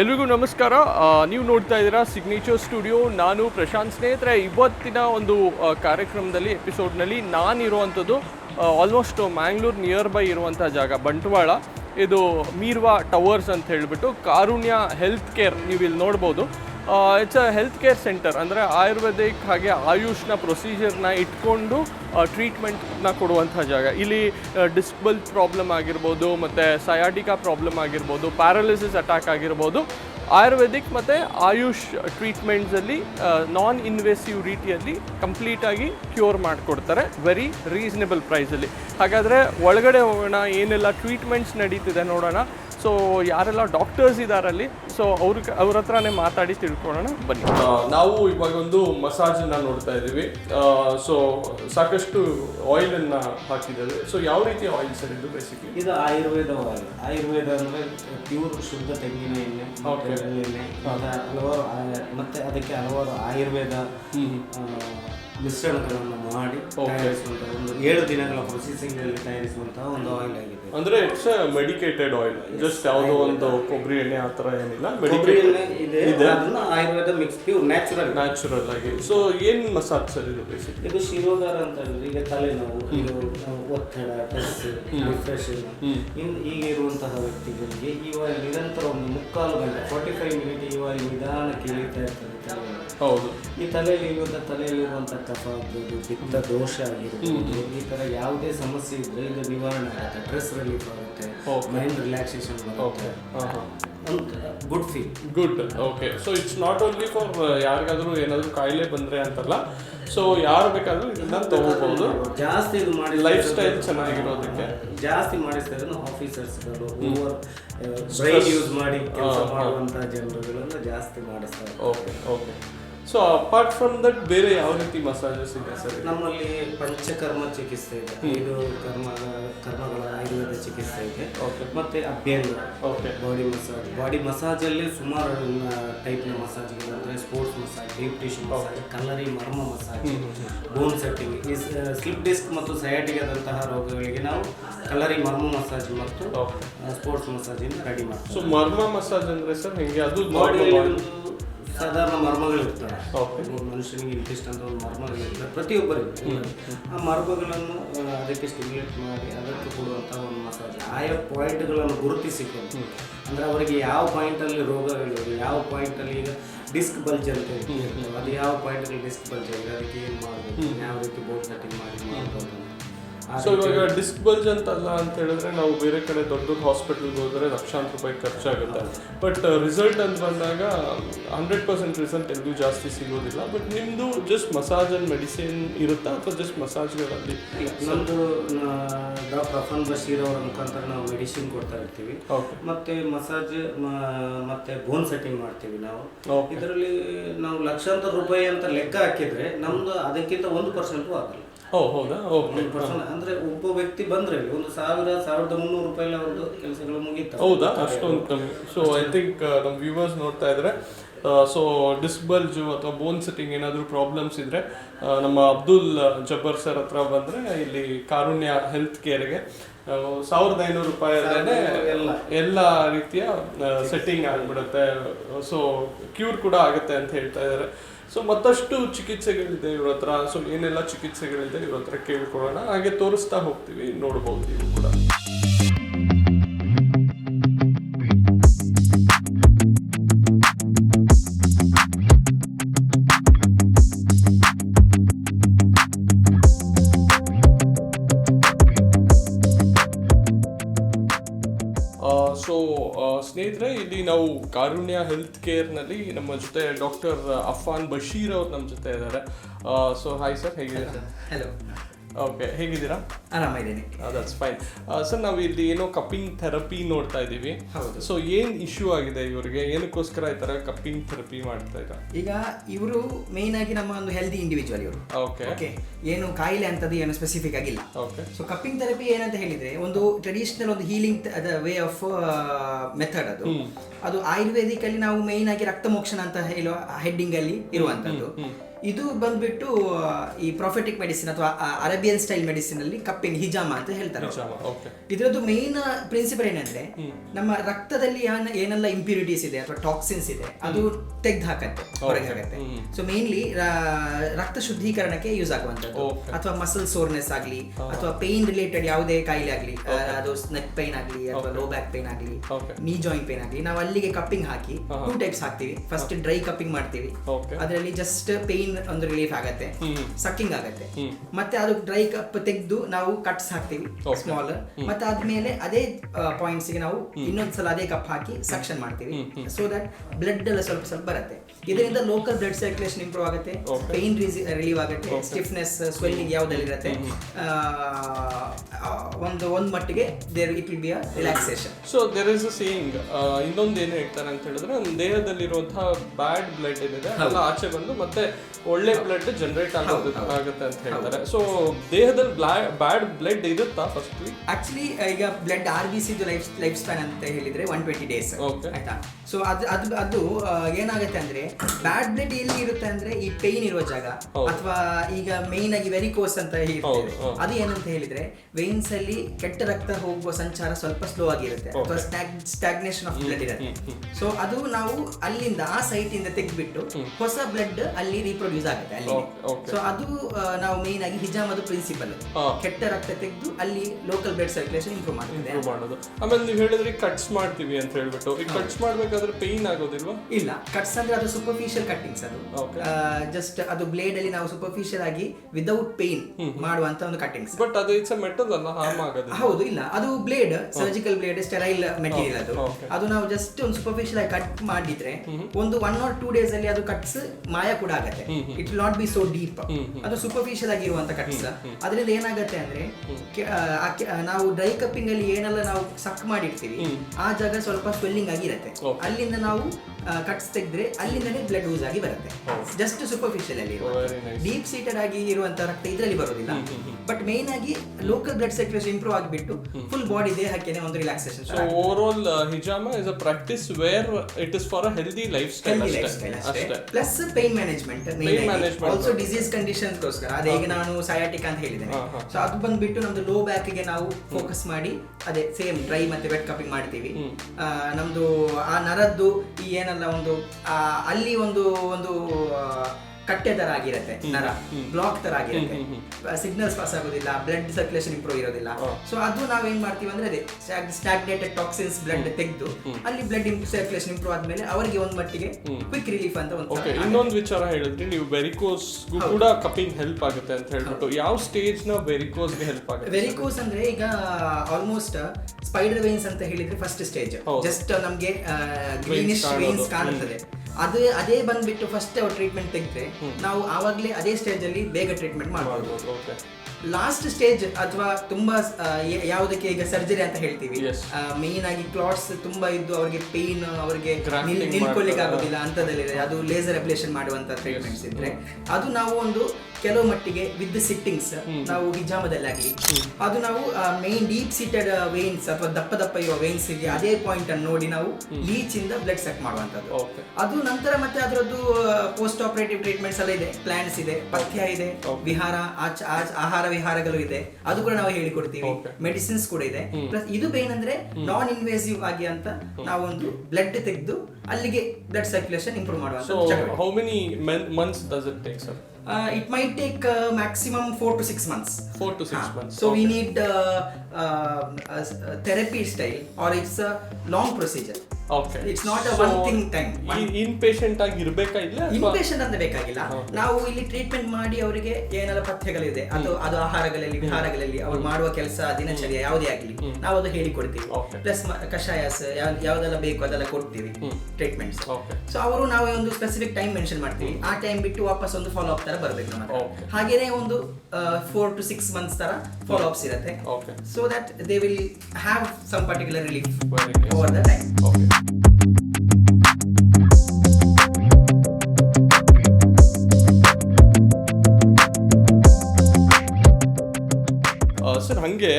ಎಲ್ರಿಗೂ ನಮಸ್ಕಾರ. ನೀವು ನೋಡ್ತಾ ಇದ್ದೀರಾ ಸಿಗ್ನೇಚರ್ ಸ್ಟುಡಿಯೋ ನಾನು ಪ್ರಶಾಂತ್ ಸ್ನೇಹಿತರೆ. ಇವತ್ತಿನ ಒಂದು ಕಾರ್ಯಕ್ರಮದಲ್ಲಿ ಎಪಿಸೋಡ್ನಲ್ಲಿ ನಾನಿರುವಂಥದ್ದು ಆಲ್ಮೋಸ್ಟ್ ಮ್ಯಾಂಗ್ಳೂರ್ ನಿಯರ್ ಬೈ ಇರುವಂಥ ಜಾಗ, ಬಂಟ್ವಾಳ. ಇದು ಮೀರ್ವಾ ಟವರ್ಸ್ ಅಂತ ಹೇಳಿಬಿಟ್ಟು ಕಾರುಣ್ಯ ಹೆಲ್ತ್ ಕೇರ್ ನೀವು ಇಲ್ಲಿ ನೋಡ್ಬೋದು. It's a health care centre ಅಂದರೆ ಆಯುರ್ವೇದಿಕ್ ಹಾಗೆ ಆಯುಷ್ನ ಪ್ರೊಸೀಜರ್ನ ಇಟ್ಕೊಂಡು ಟ್ರೀಟ್ಮೆಂಟ್ನ ಕೊಡುವಂಥ ಜಾಗ. ಇಲ್ಲಿ ಡಿಸ್ಬಲ್ ಪ್ರಾಬ್ಲಮ್ ಆಗಿರ್ಬೋದು, ಮತ್ತು ಸಯಾಟಿಕಾ ಪ್ರಾಬ್ಲಮ್ ಆಗಿರ್ಬೋದು ಪ್ಯಾರಾಲಿಸಿಸ್ ಅಟ್ಯಾಕ್ ಆಗಿರ್ಬೋದು. ಆಯುರ್ವೇದಿಕ್ ಮತ್ತು ಆಯುಷ್ ಟ್ರೀಟ್ಮೆಂಟ್ಸಲ್ಲಿ ನಾನ್ ಇನ್ವೆಸಿವ್ ರೀತಿಯಲ್ಲಿ ಕಂಪ್ಲೀಟಾಗಿ ಕ್ಯೂರ್ ಮಾಡಿಕೊಡ್ತಾರೆ ವೆರಿ ರೀಸನೇಬಲ್ ಪ್ರೈಸಲ್ಲಿ ಹಾಗಾದರೆ ಒಳಗಡೆ ಹೋಗೋಣ, ಏನೆಲ್ಲ ಟ್ರೀಟ್ಮೆಂಟ್ಸ್ ನಡೀತಿದೆ ನೋಡೋಣ. ಸೊ ಯಾರೆಲ್ಲ ಡಾಕ್ಟರ್ಸ್ ಇದಾರಲ್ಲಿ ಸೊ ಅವ್ರ ಅವ್ರ ಹತ್ರನೇ ಮಾತಾಡಿ ತಿಳ್ಕೊಳ್ಳೋಣ ಬನ್ನಿ. ನಾವು ಇವಾಗ ಒಂದು ಮಸಾಜನ್ನ ನೋಡ್ತಾ ಇದ್ದೀವಿ. ಸೊ ಸಾಕಷ್ಟು ಆಯಿಲ್ ಅನ್ನ ಹಾಕಿದ್ದಾರೆ. ಸೊ ಯಾವ ರೀತಿ ಆಯಿಲ್ ಸರ್ ಇದು ಬೇಸಿಕ್ಲಿ ಇದು ಆಯುರ್ವೇದ ಆಯಿಲ್ ಆಯುರ್ವೇದ ಅಂದ್ರೆ ಪ್ಯೂರ್ ಶುದ್ಧ ತೆಂಗಿನ ಎಣ್ಣೆ ಎಣ್ಣೆ ಹಲವಾರು ಮತ್ತೆ ಅದಕ್ಕೆ ಹಲವಾರು ಆಯುರ್ವೇದ ಮಿಶ್ರಣಗಳನ್ನು ಮಾಡಿ ತಯಾರಿಸುವಂತಹ ಒಂದು ಏಳು ದಿನಗಳ ಪ್ರೊಸೆಸಿಂಗ್ ಅಲ್ಲಿ ತಯಾರಿಸುವಂತಹ ಒಂದು ಆಯಿಲ್ ಆಗಿದೆ. ಅಂದ್ರೆ ಇಟ್ಸ್ ಮೆಡಿಕೇಟೆಡ್ ಆಯಿಲ್ ಜಸ್ಟ್ ಯಾವುದೋ ಒಂದು ಕೊಬ್ಬರಿ ಎಣ್ಣೆ ಆ ಥರ ಏನಿಲ್ಲ ಕೊಬ್ಬರಿ ಮೆಡಿಕೇಟೆಡ್ ಎಣ್ಣೆ ಇದೆ ಅದನ್ನ Ayurveda mix pure natural natural ಆಗಿ. ಸೊ ಏನು ಮಸಾಜ್ ಸರ್ ಇದು ಬೇಸಿಕ್ ಇದು ಶಿರೋಧಾರ ಅಂತ ಹೇಳಿದ್ರೆ. ಈಗ ತಲೆನೋವು ಇದು ಒತ್ತಡ ಸ್ಟ್ರೆಸ್ ಡಿಪ್ರೆಷನ್ ಇನ್ ಈಗ ಇರುವಂತಹ ವ್ಯಕ್ತಿಗಳಿಗೆ ಈ ನಿರಂತರ ಒಂದು ಮುಕ್ಕಾಲು ಗಂಟೆ ಫಾರ್ಟಿ ಫೈವ್ ಮಿನಿಟ್ ಈ ಆಯಿಲ್ ನಿಧಾನಕ್ಕೆ ಇಳಿತಾ ಇರ್ತದೆ. ಹೌದು. ಈ ತಲೆಯಲ್ಲಿ ಇರುವಂಥ ತಲೆಯಲ್ಲಿರುವಂಥ ಕಫ ಆಗ್ಬೋದು ಪಿತ್ತ ದೋಷ ಆಗಿರ್ಬೋದು ಈ ಥರ ಯಾವುದೇ ಸಮಸ್ಯೆ ಇದ್ರೆ ಇದು ನಿವಾರಣೆ ಆಗುತ್ತೆ ಡ್ರೆಸ್ ರಿಲೀಫ್ ಆಗುತ್ತೆ ಮೈಂಡ್ ರಿಲ್ಯಾಕ್ಸೇಷನ್ ಬರುತ್ತೆ. Good feel good okay so it's not only for ಯಾರಿಗಾದ್ರೂ ಏನಾದರೂ ಕಾಯಿಲೆ ಬಂದರೆ ಅಂತಲ್ಲ. ಸೊ ಯಾರು ಬೇಕಾದರೂ ಇದನ್ನ ತಗೋಬಹುದು. ಜಾಸ್ತಿ ಇದು ಮಾಡಿ ಲೈಫ್ ಸ್ಟೈಲ್ ಚೆನ್ನಾಗಿರೋದಕ್ಕೆ. ಜಾಸ್ತಿ ಮಾಡಿಸ್ತಾ ಇರೋದು ಆಫೀಸರ್ಸ್ಗಳು ಓವರ್ ಬ್ರೈನ್ ಯೂಸ್ ಮಾಡಿ ಕೆಲಸ ಮಾಡುವಂಥ ಜನರುಗಳನ್ನು ಜಾಸ್ತಿ ಮಾಡಿಸ್ತಾರೆ okay okay so apart from that ಬೇರೆ ಯಾವ ರೀತಿ ಮಸಾಜಸ್ ಇದೆ ಸರ್? ನಮ್ಮಲ್ಲಿ ಪಂಚಕರ್ಮ ಚಿಕಿತ್ಸೆ ಇದೆ. ಐದು ಕರ್ಮ ಕರ್ಮಗಳ ಆಯುರ್ವೇದ ಚಿಕಿತ್ಸೆ ಇದೆ. ಓಕೆ ಮತ್ತೆ Abhyanga okay body massage body ಮಸಾಜಲ್ಲಿ ಸುಮಾರು ಟೈಪ್ನ ಮಸಾಜ್ಗಳು ಅಂದರೆ sports massage deep tissue massage Kalari marma massage bone setting ಈ ಸ್ಲಿಪ್ ಡಿಸ್ಕ್ ಮತ್ತು ಸಯಾಟಿಗಾದಂತಹ ರೋಗಗಳಿಗೆ ನಾವು ಕಲರಿ ಮರ್ಮ ಮಸಾಜ್ ಮತ್ತು ಸ್ಪೋರ್ಟ್ಸ್ ಮಸಾಜಿಂದ ರೆಡಿ ಮಾಡ್ತೀವಿ. ಸೊ ಮರ್ಮ ಮಸಾಜ್ ಅಂದ್ರೆ ಸರ್ ಹೆಂಗೆ ಅದು ಬಾಡಿಯಲ್ಲಿ ಒಂದು ಸಾಧಾರಣ ಮರ್ಮಗಳಿರ್ತವೆ ಮನುಷ್ಯನಿಗೆ ಇಂತಿಷ್ಟು ಅಂತ ಒಂದು ಮರ್ಮಗಳಿರ್ತಾರೆ ಪ್ರತಿಯೊಬ್ಬರಿಗೂ. ಆ ಮರ್ಮಗಳನ್ನು ಅದಕ್ಕೆ ಸ್ಟಿಮ್ಯುಲೇಟ್ ಮಾಡಿ ಅದಕ್ಕೆ ಕೊಡುವಂಥ ಒಂದು ಮಸಾಜ್ ಆಯಾ ಪಾಯಿಂಟ್ಗಳನ್ನು ಗುರುತಿಸಿಕೊಂಡು. ಅಂದ್ರೆ ಅವರಿಗೆ ಯಾವ ಪಾಯಿಂಟಲ್ಲಿ ರೋಗಗಳಿವೆ ಯಾವ ಪಾಯಿಂಟಲ್ಲಿ ಈಗ ಡಿಸ್ಕ್ ಬಲ್ಜ್ ಅಂತ. ಅದು ಯಾವ ಪಾಯಿಂಟಲ್ಲಿ ಡಿಸ್ಕ್ ಬಲ್ಜ್ ಆಗಿದೆ ಅದಕ್ಕೆ ಏನು ಮಾಡಬೇಕು ಯಾವ ರೀತಿ ಬೋಟ್ ಕಟ್ಟಿಂಗ್ ಮಾಡಿ. ಆ ಸೊ ಇವಾಗ ಡಿಸ್ಕ್ ಬಲ್ಜ್ ಅಂತಲ್ಲ ಅಂತ ಹೇಳಿದ್ರೆ ನಾವು ಬೇರೆ ಕಡೆ ದೊಡ್ಡ ದೊಡ್ಡ ಹಾಸ್ಪಿಟಲ್ಗೆ ಹೋದರೆ ಲಕ್ಷಾಂತರ ರೂಪಾಯಿ ಖರ್ಚಾಗುತ್ತೆ. ಬಟ್ ರಿಸಲ್ಟ್ ಅಂತ ಬಂದಾಗ ಹಂಡ್ರೆಡ್ ಪರ್ಸೆಂಟ್ ರಿಸಲ್ಟ್ ಎಲ್ಲೂ ಜಾಸ್ತಿ ಸಿಗೋದಿಲ್ಲ. ಬಟ್ ನಿಮ್ಮದು ಜಸ್ಟ್ ಮಸಾಜ್ ಅಂಡ್ ಮೆಡಿಸಿನ್ ಇರುತ್ತಾ ಅಥವಾ ಜಸ್ಟ್ ಮಸಾಜ್ಗಳಲ್ಲಿ ನಮ್ಮದು ಡಾಕ್ಟರ್ ಅಫನ್ ಬಶೀರ್ ಅವರ ಮುಖಾಂತರ ನಾವು ಮೆಡಿಸಿನ್ ಕೊಡ್ತಾ ಇರ್ತೀವಿ. ಮತ್ತೆ ಮಸಾಜ್ ಮತ್ತೆ ಬೋನ್ ಸೆಟ್ಟಿಂಗ್ ಮಾಡ್ತೀವಿ ನಾವು. ಇದರಲ್ಲಿ ನಾವು ಲಕ್ಷಾಂತರ ರೂಪಾಯಿ ಅಂತ ಲೆಕ್ಕ ಹಾಕಿದ್ರೆ ನಮ್ದು ಅದಕ್ಕಿಂತ ಒಂದು ಪರ್ಸೆಂಟು ಆಗಲ್ಲ. ಓ ಹೌದಾ? ಓಕೆ ಪರ್ಸೆಂಟ್ ಅಂದ್ರೆ ಒಬ್ಬ ವ್ಯಕ್ತಿ ಬಂದ್ರೆ ಒಂದು ಸಾವಿರ ಸಾವಿರದ ಮುನ್ನೂರು ರೂಪಾಯಿ ಅವ್ರದ್ದು ಕೆಲಸಗಳು ಮುಗೀತು. ಹೌದಾ? ಅಷ್ಟೊಂದು ಕಮ್ಮಿ. ಸೊ ಐ ಥಿಂಕ್ ನಮ್ಮ ವ್ಯೂವರ್ಸ್ ನೋಡ್ತಾ ಇದ್ರೆ ಸೊ ಡಿಸ್ಬಲ್ಜು ಅಥವಾ ಬೋನ್ ಸೆಟ್ಟಿಂಗ್ ಏನಾದರೂ ಪ್ರಾಬ್ಲಮ್ಸ್ ಇದ್ರೆ ನಮ್ಮ ಅಬ್ದುಲ್ ಜಬ್ಬರ್ ಸರ್ ಹತ್ರ ಬಂದರೆ ಇಲ್ಲಿ ಕಾರುಣ್ಯ ಹೆಲ್ತ್ ಕೇರ್ಗೆ ಸಾವಿರದ ಐನೂರು ರೂಪಾಯಿ ಎಲ್ಲ. ಎಲ್ಲ ರೀತಿಯ ಸೆಟ್ಟಿಂಗ್ ಆಗಿಬಿಡುತ್ತೆ. ಸೊ ಕ್ಯೂರ್ ಕೂಡ ಆಗುತ್ತೆ ಅಂತ ಹೇಳ್ತಾ ಇದ್ದಾರೆ ಸೊ ಮತ್ತಷ್ಟು ಚಿಕಿತ್ಸೆಗಳಿದೆ ಇವ್ರ ಹತ್ರ. ಸೊ ಏನೆಲ್ಲ ಚಿಕಿತ್ಸೆಗಳಿದೆ ಇವ್ರ ಹತ್ರ ಕೇಳ್ಕೊಳ್ಳೋಣ. ಹಾಗೆ ತೋರಿಸ್ತಾ ಹೋಗ್ತೀವಿ. ನೋಡ್ಬೋದು ನೀವು ಕೂಡ. ಸೊ ಸ್ನೇಹಿತರೆ, ಇಲ್ಲಿ ನಾವು ಕಾರುಣ್ಯ ಹೆಲ್ತ್ ಕೇರ್ನಲ್ಲಿ ನಮ್ಮ ಜೊತೆ ಡಾಕ್ಟರ್ ಅಫಾನ್ ಬಶೀರ್ ಅವ್ರು ನಮ್ಮ ಜೊತೆ ಇದ್ದಾರೆ. ಸೊ ಹಾಯ್ ಸರ್ ಹೇಗಿದ್ದೀರಾ? ಹಲೋ ಓಕೆ ಹೇಗಿದ್ದೀರಾ? ಆರಾಮಿದ್ದೀನಿ ದಟ್ಸ್ ಫೈನ್ ಸರ್ ನಾವು ಇಲ್ಲಿ ಏನೋ ಕಪ್ಪಿಂಗ್ ಥೆರಪಿ ನೋಡ್ತಾ ಇದ್ದೀವಿ ಹೌದು. ಸೊ ಏನು ಇಶ್ಯೂ ಆಗಿದೆ ಇವರಿಗೆ? ಏನಕ್ಕೋಸ್ಕರ ಈ ಥರ ಕಪ್ಪಿಂಗ್ ಥೆರಪಿ ಮಾಡ್ತಾ ಇದ್ದಾರೆ? ಈಗ ಇವರು ಮೇನ್ ಆಗಿ ನಮ್ಮ ಒಂದು ಹೆಲ್ದಿ ಇಂಡಿವಿಜುವಲ್ ಇವರು. ಓಕೆ ಓಕೆ ಏನು ಕಾಯಿಲೆ ಅಂತದ್ದು ಏನು ಸ್ಪೆಸಿಫಿಕ್ ಆಗಿಲ್ಲ. ಓಕೆ ಸೊ ಕಪ್ಪಿಂಗ್ ಥೆರಪಿ ಏನಂತ ಹೇಳಿದ್ರೆ ಒಂದು ಟ್ರೆಡಿಷನಲ್ ಒಂದು ಹೀಲಿಂಗ್ ವೇ ಆಫ್ ಮೆಥಡ್ ಅದು. ಅದು ಆಯುರ್ವೇದಿಕ್ ಅಲ್ಲಿ ನಾವು ಮೇನ್ ಆಗಿ ರಕ್ತ ಮೋಕ್ಷಣ ಅಂತ ಹೇಳುವ ಹೆಡ್ಡಿಂಗ್ ಅಲ್ಲಿ ಇರುವಂತದ್ದು. ಇದು ಬಂದ್ಬಿಟ್ಟು ಈ ಪ್ರಾಫೆಟಿಕ್ ಮೆಡಿಸಿನ್ ಅಥವಾ ಅರೇಬಿಯನ್ ಸ್ಟೈಲ್ ಮೆಡಿಸಿನ್ ಅಲ್ಲಿ ಕಪ್ಪಿಂಗ್ ಹಿಜಾಮ ಅಂತ ಹೇಳ್ತಾರೆ. ಇದರದ್ದು ಮೇನ್ ಪ್ರಿನ್ಸಿಪಲ್ ಏನಂದ್ರೆ ನಮ್ಮ ರಕ್ತದಲ್ಲಿ ಏನ್- ಏನೆಲ್ಲ ಇಂಪ್ಯೂರಿಟೀಸ್ ಇದೆ ಅಥವಾ ಟಾಕ್ಸಿನ್ಸ್ ಇದೆ ಅದು ತೆಗ್ದು ಹಾಕತ್ತೆ ಹೊರಗೆ ಹಾಕತ್ತೆ. ಸೊ ಮೇನ್ಲಿ ರಕ್ತ ಶುದ್ಧೀಕರಣಕ್ಕೆ ಯೂಸ್ ಆಗುವಂತದ್ದು ಅಥವಾ ಮಸಲ್ ಸೋರ್ನೆಸ್ ಆಗಲಿ ಅಥವಾ ಪೇನ್ ರಿಲೇಟೆಡ್ ಯಾವುದೇ ಕಾಯಿಲೆ ಆಗಲಿ ಅದು ನೆಕ್ ಪೈನ್ ಆಗಲಿ ಅಥವಾ ಲೋ ಬ್ಯಾಕ್ ಪೈನ್ ಆಗಲಿ ನೀ ಜಾಯಿಂಟ್ ಪೇನ್ ಆಗಲಿ ನಾವು ಅಲ್ಲಿಗೆ ಕಪ್ಪಿಂಗ್ ಹಾಕಿ ಟೂ ಟೈಪ್ಸ್ ಹಾಕ್ತಿವಿ. ಫಸ್ಟ್ ಡ್ರೈ ಕಪ್ಪಿಂಗ್ ಮಾಡ್ತೀವಿ. ಅದರಲ್ಲಿ ಜಸ್ಟ್ ಪೇನ್ ಒಂದು ರಿಲೀಫ್ ಆಗತ್ತೆ. ಸಕ್ಕಿಂಗ್ ಆಗತ್ತೆ. ಮತ್ತೆ ಅದು ಡ್ರೈ ಕಪ್ ತೆಗೆದು ನಾವು ಕಟ್ಸ್ ಹಾಕ್ತೀವಿ. ಸ್ಮಾಲ್ ಮತ್ತೆ ಆದ್ಮೇಲೆ ಅದೇ ಪಾಯಿಂಟ್ಸ್ಗೆ ನಾವು ಇನ್ನೊಂದ್ಸಲ ಅದೇ ಕಪ್ ಹಾಕಿ ಸಕ್ಷನ್ ಮಾಡ್ತೀವಿ. ಸೊ ದಟ್ ಬ್ಲಡ್ ಎಲ್ಲ ಸ್ವಲ್ಪ ಸ್ವಲ್ಪ ಬರುತ್ತೆ. ಇದರಿಂದ ಲೋಕಲ್ ಬ್ಲಡ್ ಸರ್ಕ್ಯುಲೇಷನ್ ಇಂಪ್ರೂವ್ ಆಗುತ್ತೆ. ಪೈನ್ ರಿಲೀವ್ ಆಗುತ್ತೆ. ಸ್ಟಿಫ್ನೆಸ್ ಸ್ವೆಲ್ಲಿಂಗ್ ಯಾವ್ದಲ್ಲಿ ಇರುತ್ತೆ. ಒಂದು ಒಂದ್ ಮಟ್ಟಿಗೆ there it will be a relaxation so there is a seeing ಇನ್ನೊಂದು ಏನು ಹೇಳ್ತಾರೆ ಅಂತ ಹೇಳಿದ್ರೆ ನಮ್ಮ ದೇಹದಲ್ಲಿರುವಂತಹ ಬ್ಯಾಡ್ ಬ್ಲಡ್ ಏನಿದೆ ಅದೆಲ್ಲ ಆಚೆ ಬಂದು ಮತ್ತೆ ಒಳ್ಳೆ ಬ್ಲಡ್ ಜನರೇಟ್ ಆಗುತ್ತೆ ಅಂತ ಹೇಳ್ತಾರೆ. ಸೊ ದೇಹದಲ್ಲಿ ಬ್ಯಾಡ್ ಬ್ಲಡ್ ಇರುತ್ತಾ ಫಸ್ಟ್ ಆಕ್ಚುಲಿ ಈಗ blood R B C life life span ಅಂತ ಹೇಳಿದ್ರೆ ಒನ್ ಟ್ವೆಂಟಿ ಡೇಸ್ ಆಯ್ತಾ? ಸೊ ಅದು ಅದು ಅದು ಏನಾಗುತ್ತೆ ಅಂದ್ರೆ ಬ್ಯಾಡ್ ಬ್ಲಡ್ ಎಲ್ಲಿ ಇರುತ್ತೆ ಅಂದ್ರೆ ಈ ಪೈನ್ ಇರುವ ಜಾಗ ಅಥವಾ ಈಗ ಮೇನ್ ಆಗಿ ವೆರಿಕೋಸ್ ಅಂತ ಹೇಳ್ತಾರೆ. ಅದು ಏನಂತ ಹೇಳಿದ್ರೆ ವೆಯ್ನ್ಸ್ ಅಲ್ಲಿ ಕೆಟ್ಟ ರಕ್ತ ಹೋಗುವ ಸಂಚಾರ ಸ್ವಲ್ಪ ಸ್ಲೋ ಆಗಿರುತ್ತೆ ಅಥವಾ ಸ್ಟಾಗ್ನೇಷನ್ ಆಫ್ ಬ್ಲಡ್ ಇರುತ್ತೆ. ಸೊ ಅದು ನಾವು ಅಲ್ಲಿಂದ ಆ ಸೈಟ್ ಇಂದ ತೆಗೆದ್ಬಿಟ್ಟು ಹೊಸ ಬ್ಲಡ್ ಅಲ್ಲಿ ರೀಪ್ರೊಡ್ಯೂಸ್ ಆಗುತ್ತೆ ಅಲ್ಲಿ. ಸೊ ಅದು ನಾವು ಮೇನ್ ಆಗಿ ಹಿಜಾಮದು ಪ್ರಿನ್ಸಿಪಲ್ ಹಾ. ಕೆಟ್ಟ ರಕ್ತ ತೆಗೆದು ಅಲ್ಲಿ ಲೋಕಲ್ ಬ್ಲಡ್ ಸರ್ಕ್ಯುಲೇಷನ್ ಇಂಪ್ರೂವ್ ಮಾಡ್ತಿದೆ ಮಾಡೋದು. ಆಮೇಲೆ ನೀವು ಹೇಳಿದ್ರೆ ಕಟ್ಸ್ ಮಾಡ್ತೀವಿ ಅಂತ ಹೇಳ್ಬಿಟ್ಟು. ಈ ಕಟ್ಸ್ ಮಾಡ್ಬೇಕಾದ್ರೆ ಪೇನ್ ಆಗೋದಿಲ್ವಾ? ಇಲ್ಲ. ಕಟ್ಸ್ ಅಂದ್ರೆ ಅದು ಸೂಪರ್ಫಿಷಿಯಲ್ ಕಟ್ಟಿಂಗ್ಸ್ ಅದು. ಜಸ್ಟ್ ಅದು ಬ್ಲೇಡ್ ಅಲ್ಲಿ ನಾವು ಸೂಪರ್ಫಿಷಿಯಲ್ ಆಗಿ ವಿದೌಟ್ ಪೇನ್ ಮಾಡುವಂತ ಒಂದು ಕಟ್ಟಿಂಗ್ಸ್ ಬಟ್ ಅದು ಇಟ್ಸ್ ಮೆಟಲ್ ಅಲ್ಲ ಹಾರ್ಮ್ ಆಗೋದು ಹೌದು ಇಲ್ಲ. ಅದು blade surgical blade sterile material ಅದು. ಅದು ನಾವು ಜಸ್ಟ್ ಒಂದು ಸೂಪರ್ಫಿಷಿಯಲ್ ಆಗಿ ಕಟ್ ಮಾಡಿದ್ರೆ ಒಂದು ಒನ್ ಆರ್ ಟೂ ಡೇಸ್ ಅಲ್ಲಿ ಅದು ಕಟ್ಸ್ ಮಾಯ ಕೂಡ ಆಗತ್ತೆ. It will not be so deep ಅದು ಸೂಪರ್ಫಿಷಿಯಲ್ ಆಗಿರುವಂತ ಕಟ್ಸ್ ಅದರಿಂದ ಏನಾಗುತ್ತೆ ಅಂದ್ರೆ ನಾವು ಡ್ರೈ ಕಪ್ಪಿಂಗ್ ಅಲ್ಲಿ ಏನೆಲ್ಲ ನಾವು ಸಕ್ ಮಾಡಿರ್ತೀವಿ ಆ ಜಾಗ ಸ್ವಲ್ಪ ಸ್ವೆಲ್ಲಿಂಗ್ ಆಗಿರುತ್ತೆ. ಅಲ್ಲಿಂದ ನಾವು ಕಟ್ಸ್ ತೆಗೆದ್ರೆ ಅಲ್ಲಿಂದನೇ ಬ್ಲಡ್ ಯೂಸ್ ಆಗಿ ಬರುತ್ತೆ. ಜಸ್ಟ್ ಸೂಪರ್ಫಿಷಿಯಲ್ ಅಲ್ಲಿ ಡೀಪ್ ಸೀಟೆಡ್ ಆಗಿ ಇರುವಂತ ರಕ್ತ ಇದರಲ್ಲಿ ಬರೋದಿಲ್ಲ. ಬಟ್ ಮೇನ್ ಆಗಿ ಲೋಕಲ್ ಬ್ಲಡ್ ಸರ್ಕ್ಯುಲೇಷನ್ ಇಂಪ್ರೂವ್ ಆಗಿಬಿಟ್ಟು ಫುಲ್ ಬಾಡಿ ದೇಹಕ್ಕೆ ಒಂದು relaxation so over all ಹಿಜಾಮ is a practice where it is for a healthy lifestyle ಅಷ್ಟೇ. Plus pain management also disease ಕಂಡೀಷನ್ಸ್ಗೋಸ್ಕರ ಅದೇ ಈಗ ನಾನು ಸಯಾಟಿಕ್ ಅಂತ ಹೇಳಿದ್ದೇನೆ. ಸೊ ಅದು ಬಂದ್ಬಿಟ್ಟು ನಮ್ದು ಲೋ ಬ್ಯಾಕ್ಗೆ ನಾವು ಫೋಕಸ್ ಮಾಡಿ ಅದೇ ಸೇಮ್ ಡ್ರೈ ಮತ್ತೆ ವೆಟ್ ಕಪಿಂಗ್ ಮಾಡ್ತೀವಿ. ನಮ್ದು ಆ ನರದ್ದು ಈ ಏನಲ್ಲ ಒಂದು ಅಲ್ಲಿ ಒಂದು ಒಂದು ಕಟ್ಟೆ ತರ ಆಗಿರುತ್ತೆ ನರ ಬ್ಲಾಕ್ ತರ ಆಗಿರುತ್ತೆ ಸಿಗ್ನಲ್ಸ್ ಪಾಸ್ ಆಗೋದಿಲ್ಲ ಬ್ಲಡ್ ಸರ್ಕ್ಯುಲೇಷನ್ ಇಂಪ್ರೂವ್ ಇರೋದಿಲ್ಲ. ಸೊ ಅದು ನಾವ್ ಏನ್ ಮಾಡ್ತೀವಿ ಅಂದ್ರೆ ಅದೇ ಸ್ಟಾಗ್ನೇಟೆಡ್ ಟಾಕ್ಸಿನ್ಸ್ ಬ್ಲಡ್ ತೆಗೆದು ಅಲ್ಲಿ ಬ್ಲಡ್ ಸರ್ಕ್ಯುಲೇಷನ್ ಇಂಪ್ರೂವ್ ಆದ್ಮೇಲೆ ಅವರಿಗೆ ಒಂದ್ ಮಟ್ಟಿಗೆ ಕ್ವಿಕ್ ರಿಲೀಫ್ ಅಂತ ಒಂದು ಇನ್ನೊಂದು ವಿಚಾರ ಹೇಳಿದ್ರೆ ನೀವು ವೆರಿಕೋಸ್ ಕೂಡ ಕಪ್ಪಿಂಗ್ ಹೆಲ್ಪ್ ಆಗುತ್ತೆ ಅಂತ ಹೇಳ್ಬಿಟ್ಟು ಯಾವ ಸ್ಟೇಜ್ನ ವೆರಿಕೋಸ್ಗೆ ಹೆಲ್ಪ್ ಆಗುತ್ತೆ? ವೆರಿಕೋಸ್ ಅಂದ್ರೆ ಈಗ ಆಲ್ಮೋಸ್ಟ್ ಸ್ಪೈಡರ್ ವೈನ್ಸ್ ಅಂತ ಹೇಳಿದ್ರೆ ಫಸ್ಟ್ ಸ್ಟೇಜ್. ಜಸ್ಟ್ ನಮ್ಗೆ ಗ್ರೀನಿಶ್. ವೈನ್ಸ್ ಕಾಣುತ್ತದೆ ಅದು ಅದೇ ಬಂದ್ಬಿಟ್ಟು ಫಸ್ಟ್ ಅವ್ರು ಟ್ರೀಟ್ಮೆಂಟ್ ತೆಗೆದ್ರೆ ನಾವು ಆವಾಗಲೇ ಅದೇ ಸ್ಟೇಜ್ ಅಲ್ಲಿ ಬೇಗ ಟ್ರೀಟ್ಮೆಂಟ್ ಓಕೆ ಲಾಸ್ಟ್ ಸ್ಟೇಜ್ ಅಥವಾ ತುಂಬಾ ಯಾವುದಕ್ಕೆ ಈಗ ಸರ್ಜರಿ ಅಂತ ಹೇಳ್ತೀವಿ. ಮೇನ್ ಆಗಿ ಕ್ಲಾಟ್ಸ್ ತುಂಬಾ ಇದ್ದು ಅವರಿಗೆ ಪೇನ್ ಅವರಿಗೆ ನಿಲ್ಕೊಳ್ಳಿಕ್ಕೆ ಆಗೋದಿಲ್ಲ ಅಂತದಲ್ಲಿದೆ ಅದು ಲೇಸರ್ ಅಪ್ಲೇಷನ್ ಮಾಡುವಂತ ಟ್ರೀಟ್ಮೆಂಟ್ಸ್ ಇದ್ರೆ. ಅದು ನಾವು ಒಂದು ಕೆಲವು ಮಟ್ಟಿಗೆ ವಿತ್ ಸಿಟ್ಟಿಂಗ್ಸ್ ನಾವು ಹಿಜಾಮದಲ್ಲಿ ಆಗ್ಲಿ ಅದು ನಾವು ಮೇನ್ ಡೀಪ್ ಸೀಟೆಡ್ ವೇನ್ಸ್ ಅಥವಾ ದಪ್ಪ ದಪ್ಪ ಇರುವ ವೇನ್ಸ್ಗೆ ಅದೇ ಪಾಯಿಂಟ್ ಅನ್ನು ನೋಡಿ ನಾವು ಲೀಚ್ ಇಂದ ಬ್ಲಡ್ ಸೆಕ್ ಮಾಡುವಂತದ್ದು ಅದು ನಂತರ ಮತ್ತೆ ಅದರದ್ದು ಪೋಸ್ಟ್ ಆಪರೇಟಿವ್ ಟ್ರೀಟ್ಮೆಂಟ್ಸ್ ಎಲ್ಲ ಇದೆ. ಪ್ಲಾನ್ಸ್ ಇದೆ ಪಥ್ಯ ಇದೆ ವಿಹಾರ ಆಹಾರ ವಿಹಾರಗಳು ಇದೆ. ಅದು ಕೂಡ ನಾವು ಹೇಳಿಕೊಡ್ತೀವಿ. ಮೆಡಿಸಿನ್ಸ್ ಕೂಡ ಇದೆ. ಪ್ಲಸ್ ಇದು ಏನಂದ್ರೆ ನಾನ್ ಇನ್ವೇಸಿವ್ ಆಗಿ ಅಂತ ನಾವೊಂದು ಒಂದು ಬ್ಲಡ್ ತೆಗೆದು ಅಲ್ಲಿಗೆ ಬ್ಲಡ್ ಸರ್ಕ್ಯುಲೇಷನ್ ಇಂಪ್ರೂವ್ ಮಾಡುವಂತ how many months does it take sir it might take maximum four to six months four to six months so we need therapy style are it's a long procedure okay It's not a one thing time inpatient ಆಗಿ ಇರಬೇಕಾ ಇಲ್ಲ ಇನ್ inpatient ಅಂತ ಬೇಕಾಗಿಲ್ಲ. ನಾವು ಇಲ್ಲಿ treatment ಮಾಡಿ ಅವರಿಗೆ ಏನೆಲ್ಲ ಪಥ್ಯಗಳಿದೆ ಅದು ಅದು ಆಹಾರಗಳಲ್ಲಿ ವಿಹಾರಗಳಲ್ಲಿ ಅವ್ರು ಮಾಡುವ ಕೆಲಸ ದಿನಚರ್ಯ ಯಾವುದೇ ಆಗಲಿ ನಾವು ಅದು ಹೇಳಿಕೊಡ್ತೀವಿ. ಕೊಡ್ತೀವಿ ಪ್ಲಸ್ ಕಷಾಯಸ್ ಯಾವ್ದೆಲ್ಲ ಬೇಕು ಅದೆಲ್ಲ ಕೊಡ್ತೀವಿ ಟ್ರೀಟ್ಮೆಂಟ್ಸ್ ಸೊ ಅವರು ನಾವು ಒಂದು ಸ್ಪೆಸಿಫಿಕ್ ಟೈಮ್ ಮೆನ್ಷನ್ ಮಾಡ್ತೀವಿ. ಆ ಟೈಮ್ ಬಿಟ್ಟು ವಾಪಸ್ ಒಂದು ಫಾಲೋ ಅಪ್ ತರ ಬರ್ಬೇಕು ನಮ್ಮ. ಹಾಗೇನೆ ಒಂದು ಫೋರ್ ಟು ಸಿಕ್ಸ್ ಮಂತ್ಸ್ ತರ ಫಾಲೋ ಅಪ್ಸ್ ಇರುತ್ತೆ. So that they will have some particular relief very over the time okay sir, ಹಂಗೆ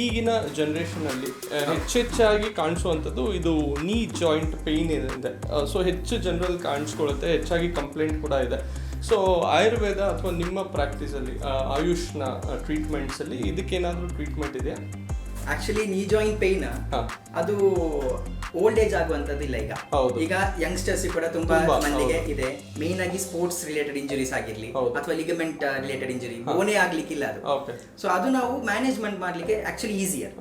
ಈಗಿನ ಜನರೇಷನ್ ಅಲ್ಲಿ ಹೆಚ್ಚೆಚ್ಚಾಗಿ ಕಾಣಿಸುವಂಥದ್ದು ಇದು ನೀ ಜಾಯಿಂಟ್ ಪೇಯ್ನ್ ಇದೆ ಸೊ ಹೆಚ್ಚು ಜನರಲ್ಲಿ ಕಾಣಿಸ್ಕೊಳ್ಳುತ್ತೆ, ಹೆಚ್ಚಾಗಿ ಕಂಪ್ಲೇಂಟ್ ಕೂಡ ಇದೆ. ಸೊ ಆಯುರ್ವೇದ ಅಥವಾ ನಿಮ್ಮ ಪ್ರಾಕ್ಟೀಸಲ್ಲಿ ಆಯುಷ್ನ ಟ್ರೀಟ್ಮೆಂಟ್ಸಲ್ಲಿ ಇದಕ್ಕೇನಾದರೂ ಟ್ರೀಟ್ಮೆಂಟ್ ಇದೆಯಾ? ಆಕ್ಚುಲಿ ನೀ ಜಾಯಿನ್ ಪೇನ್ ಅದು ಓಲ್ಡ್ ಏಜ್ ಆಗುವಂತದ್ದಿಲ್ಲ ಈಗ. ಹೌದು. ಈಗ ಯಂಗ್ಸ್ಟರ್ಸ್ ಕೂಡ ತುಂಬಾ ಮಂದಿಗೆ ಇದೆ. ಮೇನ್ ಆಗಿ ಸ್ಪೋರ್ಟ್ಸ್ ರಿಲೇಟೆಡ್ ಇಂಜುರೀಸ್ ಆಗಿರ್ಲಿ ಅಥವಾ ಲಿಗಮೆಂಟ್ ರಿಲೇಟೆಡ್ ಇಂಜುರಿ ಓನೇ ಆಗ್ಲಿಕ್ಕಿಲ್ಲ ಅದು. ಸೊ ಅದು ನಾವು ಮ್ಯಾನೇಜ್ಮೆಂಟ್ ಮಾಡ್ಲಿಕ್ಕೆ ಆಕ್ಚುಲಿ ಈಸಿಯರ್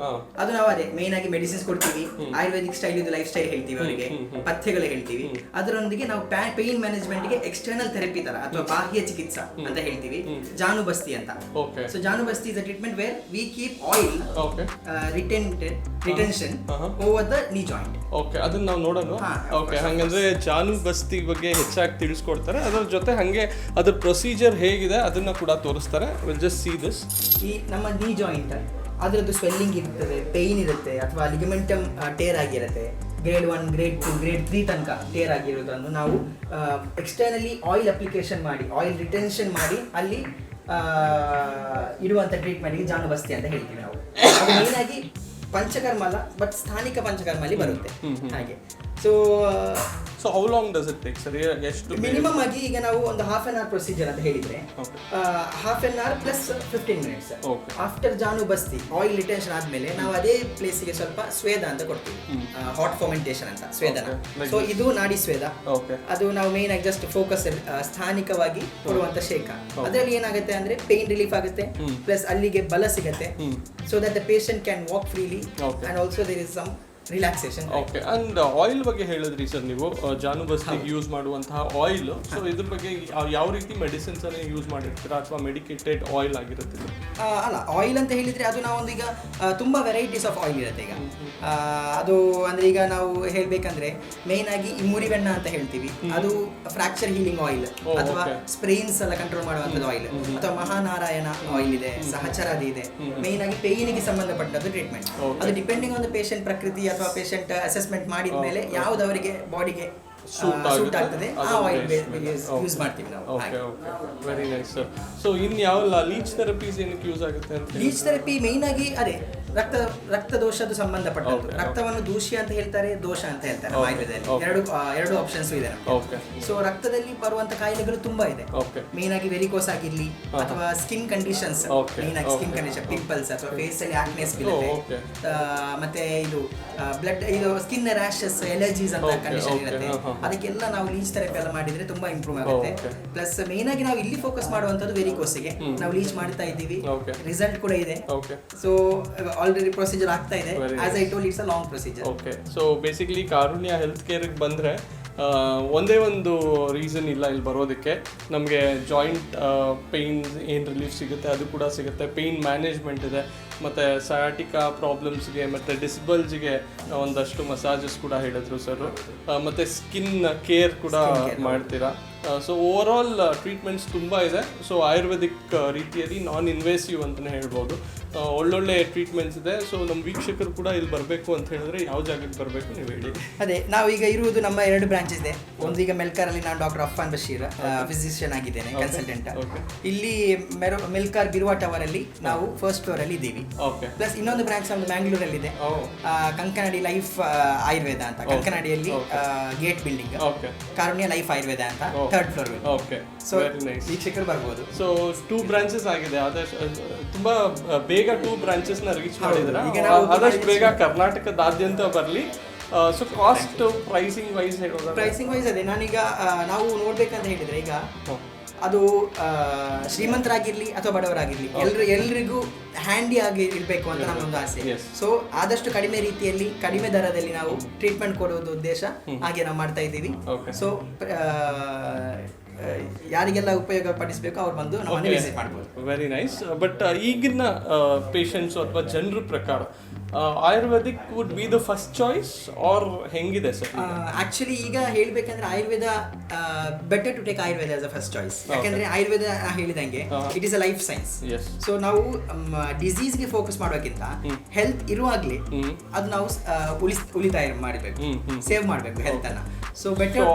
ಅದು ನಾವು ಅದೇ ಮೇನ್ ಆಗಿ ಮೆಡಿಸಿನ್ಸ್ ಕೊಡ್ತೀವಿ ಆಯುರ್ವೇದಿಕ್ ಸ್ಟೈಲ್ ಇದು ಲೈಫ್ ಸ್ಟೈಲ್ ಹೇಳ್ತೀವಿ ಅವರಿಗೆ. ಪಥ್ಯಗಳು ಹೇಳ್ತೀವಿ. ಅದರೊಂದಿಗೆ ನಾವು ಪೇನ್ ಮ್ಯಾನೇಜ್ಮೆಂಟ್ಗೆ ಎಕ್ಸ್ಟರ್ನಲ್ ಥೆರಪಿ ತರ ಅಥವಾ ಬಾಹ್ಯ ಚಿಕಿತ್ಸಾ ಅಂತ ಹೇಳ್ತೀವಿ. ಜಾನುಬಸ್ತಿ ಅಂತ. So Janubasti is a treatment where we keep oil retention. Over the knee joint okay ಅದನ್ನ ನಾವು ನೋಡೋಣ. ಓಕೆ ಹಂಗಂದ್ರೆ ಜಾನು ಬಸ್ತಿ ಬಗ್ಗೆ ಹೆಚ್ಚಾಗಿ ತಿಳಿಸ್ಕೊಡ್ತಾರೆ. ಅದರ ಜೊತೆ ಹಂಗೆ ಅದ್ರ ಪ್ರೊಸೀಜರ್ ಹೇಗಿದೆ ಅದನ್ನ ಕೂಡ ತೋರಿಸ್ತಾರೆ. ವಿಲ್ ಜಸ್ಟ್ ಸಿ ದಿಸ್ ಈ ನಮ್ಮ ನೀ ಜಾಯಿಂಟ್ ಅದರದ್ದು ಸ್ವೆಲ್ಲಿಂಗ್ ಇರ್ತದೆ ಪೇಯ್ನ್ ಇರುತ್ತೆ ಅಥವಾ ಲಿಗಮೆಂಟಮ್ ಟೇರ್ ಆಗಿರುತ್ತೆ. Grade one grade two grade three ತನಕ ಟೇರ್ ಆಗಿರೋದನ್ನು ನಾವು ಎಕ್ಸ್ಟರ್ನಲಿ ಆಯಿಲ್ ಅಪ್ಲಿಕೇಶನ್ ಮಾಡಿ ಆಯಿಲ್ ರಿಟೆನ್ಷನ್ ಮಾಡಿ ಅಲ್ಲಿ ಇಡುವಂಥ ಟ್ರೀಟ್ಮೆಂಟ್ಗೆ ಜಾನುಬಸ್ತಿ ಅಂತ ಹೇಳ್ತೀವಿ ನಾವು. ಆಗಿ ಪಂಚಕರ್ಮ ಅಲ್ಲ ಬಟ್ ಸ್ಥಾನಿಕ ಪಂಚಕರ್ಮಲ್ಲಿ ಬರುತ್ತೆ. ಹಾಗೆ. So so how long does it take sir ಎಷ್ಟು ಮಿನಿಮಮ್ ಆಗಿ ಈಗ ನಾವು ಒಂದು ಹಾಫ್ ಆನ್ ಅವರ್ ಪ್ರೊಸೀಜರ್ ಅಂತ ಹೇಳಿದ್ರೆ. Half an hour plus fifteen minutes. After Janu Basti oil retention ಆದ್ಮೇಲೆ ನಾವು ಅದೇ ಪ್ಲೇಸಿಗೆ ಸ್ವಲ್ಪ ಸ್ವೇದ ಅಂತ ಕೊಡ್ತೀವಿ. ಹಾಟ್ ಫರ್ಮೆಂಟೇಷನ್ ಅಂತ ಸ್ವೇದನ. ಸೊ ಇದು ನಾಡಿ ಸ್ವೇದ. ಅದು ನಾವು ಮೇನ್ ಆಗಿ ಜಸ್ಟ್ ಫೋಕಸ್ ಸ್ಥಾನಿಕವಾಗಿ ಕೊಡುವಂತ ಶೇಕ ಅದರಲ್ಲಿ ಏನಾಗುತ್ತೆ ಅಂದ್ರೆ ಪೇನ್ ರಿಲೀಫ್ ಆಗುತ್ತೆ ಪ್ಲಸ್ ಅಲ್ಲಿಗೆ ಬಲ ಸಿಗುತ್ತೆ. So that the patient can walk freely. And also there is some relaxation okay and oil ಬಗ್ಗೆ ಹೇಳಿದ್ರಿ ಸರ್ ನೀವು ಜಾನು ಬಸ್ತಿಗೆ ಯೂಸ್ ಮಾಡುವಂತಹ ಆಯಿಲ್ ಸೊ ಇದ್ರ ಬಗ್ಗೆ ಯಾವ- ರೀತಿ ಮೆಡಿಸಿನ್ಸ್ ಅನ್ನ ಯೂಸ್ ಮಾಡಿರ್ತೀರಾ ಅಥವಾ ಮೆಡಿಕೇಟೆಡ್ ಆಯಿಲ್ ಆಗಿರುತ್ತೆ ಅಲ್ಲ ಆಯಿಲ್ ಅಂತ ಹೇಳಿದ್ರೆ ಅದು ನಾವೊಂದು ಈಗ ತುಂಬಾ ವೆರೈಟೀಸ್ ಆಫ್ ಆಯಿಲ್ ಇರುತ್ತೆ ಈಗ. ಅದು ಅಂದ್ರೆ ಈಗ ನಾವು ಹೇಳ್ಬೇಕಂದ್ರೆ ಮೇನ್ ಆಗಿ ಈ ಮುರಿವೆಣ್ಣ ಅಂತ ಹೇಳ್ತೀವಿ. ಅದು ಫ್ರಾಕ್ಚರ್ ಹೀಲಿಂಗ್ ಆಯಿಲ್ ಅಥವಾ ಸ್ಪ್ರೇನ್ಸ್ ಎಲ್ಲ ಕಂಟ್ರೋಲ್ ಮಾಡುವಂಥದ್ದು ಆಯಿಲ್ ಅಥವಾ ಮಹಾನಾರಾಯಣ ಆಯಿಲ್ ಇದೆ ಸಹಚರಾದಿ ಇದೆ. ಮೇನ್ ಆಗಿ ಪೇಯ್ನಿಗೆ ಸಂಬಂಧಪಟ್ಟದ್ದು ಟ್ರೀಟ್ಮೆಂಟ್ ಅದು ಡಿಪೆಂಡಿಂಗ್ ಆನ್ ದ ಪೇಷಂಟ್ ಪ್ರಕೃತಿ ಅಥವಾ ಪೇಷಂಟ್ ಅಸೆಸ್ಮೆಂಟ್ ಮಾಡಿದ ಮೇಲೆ ಯಾವ್ದು ಅವರಿಗೆ ಬಾಡಿಗೆ ಸೂಟ್ ಆಗ್ತದೆ ಆ ಆಯಿಲ್ ಯೂಸ್ ಮಾಡ್ತೀವಿ ನಾವು. Okay okay very nice sir so in ಯಾವ ಲೀಚ್ ಥೆರಪೀಸ್ ಏನಕ್ಕೆ ಯೂಸ್ ಆಗುತ್ತೆ ಲೀಚ್ ಥೆರಪಿ ಮೇನ್ ಆಗಿ ಅದೇ ರಕ್ತ ರಕ್ತ ದೋಷದ ಸಂಬಂಧಪಟ್ಟದ್ದು ರಕ್ತವನ್ನು ದೂಷಿ ಅಂತ ಹೇಳ್ತಾರೆ ದೋಷ ಅಂತ ಹೇಳ್ತಾರೆ ಆಯುರ್ವೇದದಲ್ಲಿ ಎರಡು ಎರಡು ಆಪ್ಷನ್ಸ್ ಇದೆ ಸೊ ರಕ್ತದಲ್ಲಿ ಬರುವಂತ ಕಾಯಿಲೆಗಳು ತುಂಬಾ ಇದೆ. ಮೇನ್ ಆಗಿ ವೆರಿಕೋಸ್ ಆಗಿರ್ಲಿ ಅಥವಾ ಸ್ಕಿನ್ ಕಂಡೀಷನ್ಸ್ ಮೇನ್ ಆಗಿ ಸ್ಕಿನ್ ಕಂಡೀಷನ್ ಪಿಂಪಲ್ಸ್ ಅಥವಾ ಫೇಸ್ ಅಲ್ಲಿ ಆಕ್ನೆಸ್ ಬೀಳುತ್ತೆ. Oh, ಆ, ಮತ್ತೆ ಇದು ಬ್ಲಡ್ ಇದು ಸ್ಕಿನ್ ರ್ಯಾಶಸ್ ಎಲರ್ಜೀಸ್ ಅಂತ ಕಂಡೀಷನ್ ಇರುತ್ತೆ. ಹಾ, ಹಾ. ಅದಕ್ಕೆಲ್ಲ ನಾವು ಲೀಚ್ ಥೆರಪಿ ಎಲ್ಲ ಮಾಡಿದ್ರೆ ತುಂಬಾ ಇಂಪ್ರೂವ್ ಆಗುತ್ತೆ. ಪ್ಲಸ್ ಮೇನ್ ಆಗಿ ನಾವು ಇಲ್ಲಿ ಫೋಕಸ್ ಮಾಡುವಂತದ್ದು ವೆರಿಕೋಸ್ಗೆ ನಾವು ಲೀಚ್ ಮಾಡ್ತಾ ಇದ್ದೀವಿ. ರಿಸಲ್ಟ್ ಕೂಡ ಇದೆ. ಸೊ ಆಲ್ರೆಡಿ ಪ್ರೊಸೀಜರ್ ಆಗ್ತಾ ಇದೆ. As I told it's a long procedure okay so basically Karunya health ಕೇರ್ಗೆ ಬಂದರೆ ಒಂದೇ ಒಂದು ರೀಸನ್ ಇಲ್ಲ ಇಲ್ಲಿ ಬರೋದಕ್ಕೆ. ನಮಗೆ ಜಾಯಿಂಟ್ ಪೇಯ್ನ್ ಏನು ರಿಲೀಫ್ ಸಿಗುತ್ತೆ ಅದು ಕೂಡ ಸಿಗುತ್ತೆ. ಪೇಯ್ನ್ ಮ್ಯಾನೇಜ್ಮೆಂಟ್ ಇದೆ. ಮತ್ತು ಸಯಾಟಿಕಾ ಪ್ರಾಬ್ಲಮ್ಸ್ಗೆ ಮತ್ತು ಡಿಸ್ಬಲ್ಸ್ಗೆ ಒಂದಷ್ಟು ಮಸಾಜಸ್ ಕೂಡ ಹೇಳಿದ್ರು ಸರ್ ಮತ್ತು ಸ್ಕಿನ್ ಕೇರ್ ಕೂಡ ಮಾಡ್ತೀರಾ? ಸೊ ಓವರ್ ಆಲ್ ಟ್ರೀಟ್ಮೆಂಟ್ಸ್ ತುಂಬ ಇದೆ. ಸೊ ಆಯುರ್ವೇದಿಕ್ ರೀತಿಯಲ್ಲಿ ನಾನ್ ಇನ್ವೇಸಿವ್ ಅಂತಲೇ ಹೇಳ್ಬೋದು ಒಳ್ಳೊಳ್ಳೆ ಟ್ರೀಟ್ಮೆಂಟ್ಸ್ ಇದೆ. ಸೊ ನಮ್ಮ ವೀಕ್ಷಕರು ಕೂಡ ಇಲ್ಲಿ ಬರಬೇಕು ಅಂತ ಹೇಳಿದ್ರೆ ಯಾವ ಜಾಗಕ್ಕೆ ಬರಬೇಕು ನೀವು ಹೇಳಿ. ಅದೇ ನಾವು ಈಗ ಇರುವುದು ನಮ್ಮ ಎರಡು ಬ್ರಾಂಚ್ ಇದೆ. ಒಂದು ಈಗ ಮೆಲ್ಕಾರಲ್ಲಿ ನಾನು ಡಾಕ್ಟರ್ ಅಫ್ಫಾನ್ ಬಶೀರ್ ಫಿಸಿಷಿಯನ್ ಆಗಿದ್ದೇನೆ ಕನ್ಸಲ್ಟೆಂಟ್ ಇಲ್ಲಿ ಮೆರೋ ಮೆಲ್ಕಾರ್ ಬಿರುವ ಟವರ್ ಅಲ್ಲಿ ನಾವು ಫಸ್ಟ್ ಫ್ಲೋರ್ ಅಲ್ಲಿ ಇದ್ದೀವಿ. ಪ್ಲಸ್ ಇನ್ನೊಂದು ಬ್ರಾಂಚ್ ನಮ್ದು ಮ್ಯಾಂಗ್ಳೂರಲ್ಲಿ ಇದೆ ಕಂಕನಾಡಿ ಲೈಫ್ ಆಯುರ್ವೇದ ಅಂತ. ಕಂಕನಾಡಿಯಲ್ಲಿ gate building Karunya life Ayurveda ಅಂತ. Oh. Third floor okay so ವೀಕ್ಷಕರು ಬರ್ಬೋದು. ಸೊ ಟೂ ಬ್ರಾಂಚಸ್ ಆಗಿದೆ. ಆದಷ್ಟು ತುಂಬಾ ಬೇಗ ಟೂ ಬ್ರಾಂಚಸ್ನ ರೀಚ್ ಮಾಡಿದ್ರೆ ಆದಷ್ಟು ಬೇಗ ಕರ್ನಾಟಕದಾದ್ಯಂತ ಬರಲಿ. ಸೊ ಕಾಸ್ಟ್ ಪ್ರೈಸಿಂಗ್ ವೈಸ್ ಹೇಳೋದು ಪ್ರೈಸಿಂಗ್ ವೈಸ್ ಅದೇ. ನಾನೀಗ ನಾವು ನೋಡ್ಬೇಕಂತ ಹೇಳಿದ್ರೆ ಈಗ. ಅದು ಶ್ರೀಮಂತರಾಗಿರ್ಲಿ ಅಥವಾ ಬಡವರಾಗಿರ್ಲಿ ಎಲ್ರು ಎಲ್ರಿಗೂ ಹ್ಯಾಂಡಿ ಆಗಿ ಇರಬೇಕು ಅಂತ ನಮ್ಮೊಂದು ಆಸೆ. ಸೊ ಆದಷ್ಟು ಕಡಿಮೆ ರೀತಿಯಲ್ಲಿ ಕಡಿಮೆ ದರದಲ್ಲಿ ನಾವು ಟ್ರೀಟ್ಮೆಂಟ್ ಕೊಡುವುದು ಉದ್ದೇಶ ಹಾಗೆ ನಾವು ಮಾಡ್ತಾ ಇದ್ದೀವಿ. ಸೊ ಯಾರಿಗೆಲ್ಲ ಉಪಯೋಗ ಪಡಿಸಬೇಕು ಅವ್ರು ಬಂದು ನಮ್ಮನ್ನು ವಿಸಿಟ್ ಮಾಡ್ಬೋದು. ವೆರಿ ನೈಸ್ ಬಟ್ ಈಗಿನ ಪೇಷಂಟ್ಸ್ ಅಥವಾ ಜನರ ಪ್ರಕಾರ ayurvedic would be the first choice are ಹೆಂಗಿದೆ ಸರ್? ಆಕ್ಚುಲಿ ಈಗ ಹೇಳ್ಬೇಕಂದ್ರೆ Ayurveda better to take Ayurveda as a first choice ಯಾಕಂದ್ರೆ ಆಯುರ್ವೇದ ಹೇಳಿದಂಗೆ it is a life science so ನಾವು ಡಿಸೀಸ್ಗೆ ಫೋಕಸ್ ಮಾಡೋಕ್ಕಿಂತ ಹೆಲ್ತ್ ಇರುವಾಗಲೇ. ಅದು ನಾವು ಉಳಿಸ್ ಉಳಿತಾಯ ಮಾಡಬೇಕು. ಸೇವ್ ಮಾಡಬೇಕು ಹೆಲ್ತ್ ಅನ್ನ. ಸೊ ಬೆಟರ್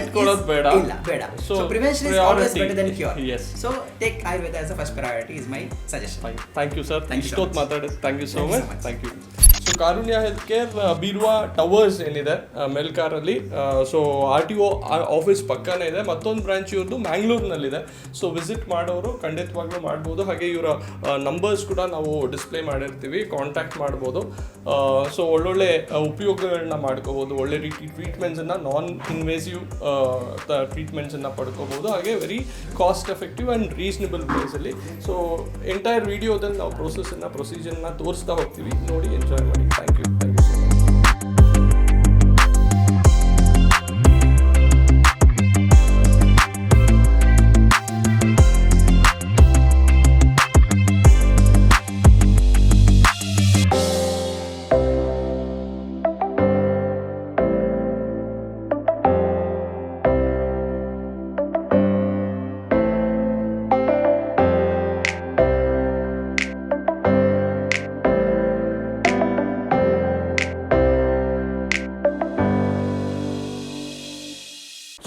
ಇಟ್ಕೊಳ್ಳೋದು ಬೇಡ. ಇಲ್ಲ ಬೇಡ. So prevention is always. Better than cure. So take Ayurveda as a first priority is my suggestion thank you sir thank you so ಇಷ್ಟೊತ್ತು. ಮಾತಾಡಿದ್ದು thank you so Thank you so Karunya health care ಬೀರುವ towers ಏನಿದೆ ಮೆಲ್ಕಾರಲ್ಲಿ so R T O office ಪಕ್ಕನೇ ಇದೆ. ಮತ್ತೊಂದು branch ಇವ್ರದ್ದು ಮ್ಯಾಂಗ್ಳೂರ್ನಲ್ಲಿದೆ so visit ಮಾಡೋರು ಖಂಡಿತವಾಗ್ಲೂ ಮಾಡ್ಬೋದು. ಹಾಗೆ ಇವರ ನಂಬರ್ಸ್ ಕೂಡ ನಾವು ಡಿಸ್ಪ್ಲೇ ಮಾಡಿರ್ತೀವಿ ಕಾಂಟ್ಯಾಕ್ಟ್ ಮಾಡ್ಬೋದು. ಸೊ ಒಳ್ಳೊಳ್ಳೆ ಉಪಯೋಗಗಳನ್ನ ಮಾಡ್ಕೋಬೋದು. ಒಳ್ಳೆ ರೀತಿ ಟ್ರೀಟ್ಮೆಂಟ್ಸನ್ನು ನಾನ್ ಇನ್ವೇಸಿವ್ ಟ್ರೀಟ್ಮೆಂಟ್ಸನ್ನು ಪಡ್ಕೋಬೋದು. ಹಾಗೆ very cost effective and reasonable ಪ್ರೈಸಲ್ಲಿ ಸೊ ಎಂಟೈರ್ ವಿಡಿಯೋದಲ್ಲಿ ನಾವು ಪ್ರೊಸೆಸನ್ನು ಪ್ರೊಸೀಜರ್ನ ತೋರಿಸ್ತಾ ಹೋಗ್ತೀವಿ. ನೋಡಿ ಎಂಜಾಯ್ ಮಾಡಿ ಥ್ಯಾಂಕ್ ಯು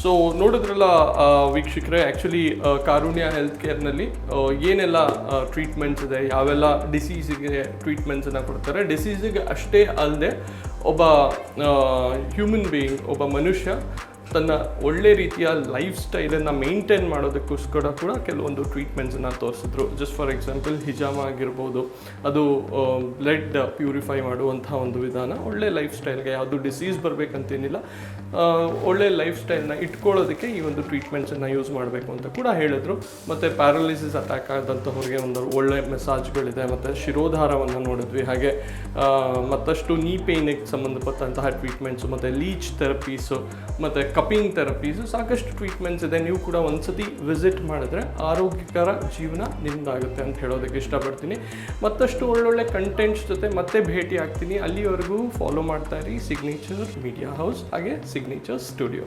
ಸೊ ನೋಡಿದ್ರಲ್ಲ ವೀಕ್ಷಕರೇ ಆ್ಯಕ್ಚುಲಿ ಕಾರುಣ್ಯ ಹೆಲ್ತ್ ಕೇರ್ನಲ್ಲಿ ಏನೆಲ್ಲ ಟ್ರೀಟ್ಮೆಂಟ್ಸ್ ಇದೆ, ಯಾವೆಲ್ಲ ಡಿಸೀಸಿಗೆ ಟ್ರೀಟ್ಮೆಂಟ್ಸನ್ನು ಕೊಡ್ತಾರೆ. ಡಿಸೀಸಿಗೆ ಅಷ್ಟೇ ಅಲ್ಲದೆ ಒಬ್ಬ ಹ್ಯೂಮನ್ ಬೀಯಿಂಗ್ ಒಬ್ಬ ಮನುಷ್ಯ ತನ್ನ ಒಳ್ಳೆ ರೀತಿಯ ಲೈಫ್ ಸ್ಟೈಲನ್ನು ಮೇಂಟೈನ್ ಮಾಡೋದಕ್ಕೋಸ್ಕರ ಕೂಡ ಕೆಲವೊಂದು ಟ್ರೀಟ್ಮೆಂಟ್ಸನ್ನು ತೋರಿಸಿದ್ರು. ಜಸ್ಟ್ ಫಾರ್ ಎಕ್ಸಾಂಪಲ್ ಹಿಜಾಮ ಆಗಿರ್ಬೋದು, ಅದು ಬ್ಲಡ್ ಪ್ಯೂರಿಫೈ ಮಾಡುವಂಥ ಒಂದು ವಿಧಾನ. ಒಳ್ಳೆ ಲೈಫ್ ಸ್ಟೈಲ್ಗೆ ಯಾವುದು ಡಿಸೀಸ್ ಬರಬೇಕಂತೇನಿಲ್ಲ. ಒಳ್ಳೆ ಲೈಫ್ ಸ್ಟೈಲ್ನ ಇಟ್ಕೊಳ್ಳೋದಕ್ಕೆ ಈ ಒಂದು ಟ್ರೀಟ್ಮೆಂಟ್ಸನ್ನು ಯೂಸ್ ಮಾಡಬೇಕು ಅಂತ ಕೂಡ ಹೇಳಿದ್ರು. ಮತ್ತು ಪ್ಯಾರಲಿಸಿಸ್ ಅಟ್ಯಾಕ್ ಆದಂಥವ್ರಿಗೆ ಒಂದು ಒಳ್ಳೆ ಮೆಸಾಜ್ಗಳಿದೆ ಮತ್ತು ಶಿರೋಧಾರವನ್ನು ನೋಡಿದ್ವಿ. ಹಾಗೆ ಮತ್ತಷ್ಟು ನೀ ಪೇಯ್ನಿಗೆ ಸಂಬಂಧಪಟ್ಟಂತಹ ಟ್ರೀಟ್ಮೆಂಟ್ಸು ಮತ್ತು ಲೀಚ್ ಥೆರಪೀಸು ಮತ್ತು ಕಪಿಂಗ್ ಥೆರಪೀಸು, ಸಾಕಷ್ಟು ಟ್ರೀಟ್ಮೆಂಟ್ಸ್ ಇದೆ. ನೀವು ಕೂಡ ಒಂದ್ಸತಿ ವಿಸಿಟ್ ಮಾಡಿದ್ರೆ ಆರೋಗ್ಯಕರ ಜೀವನ ನಿಮ್ದಾಗುತ್ತೆ ಅಂತ ಹೇಳೋದಕ್ಕೆ ಇಷ್ಟಪಡ್ತೀನಿ. ಮತ್ತಷ್ಟು ಒಳ್ಳೊಳ್ಳೆ ಕಂಟೆಂಟ್ಸ್ ಜೊತೆ ಮತ್ತೆ ಭೇಟಿ ಆಗ್ತೀನಿ. ಅಲ್ಲಿವರೆಗೂ ಫಾಲೋ ಮಾಡ್ತಾ ಇರಿ. ಸಿಗ್ನೇಚರ್ ಮೀಡಿಯಾ ಹೌಸ್ ಹಾಗೆ ಸಿಗ್ನೇಚರ್ ಸ್ಟುಡಿಯೋ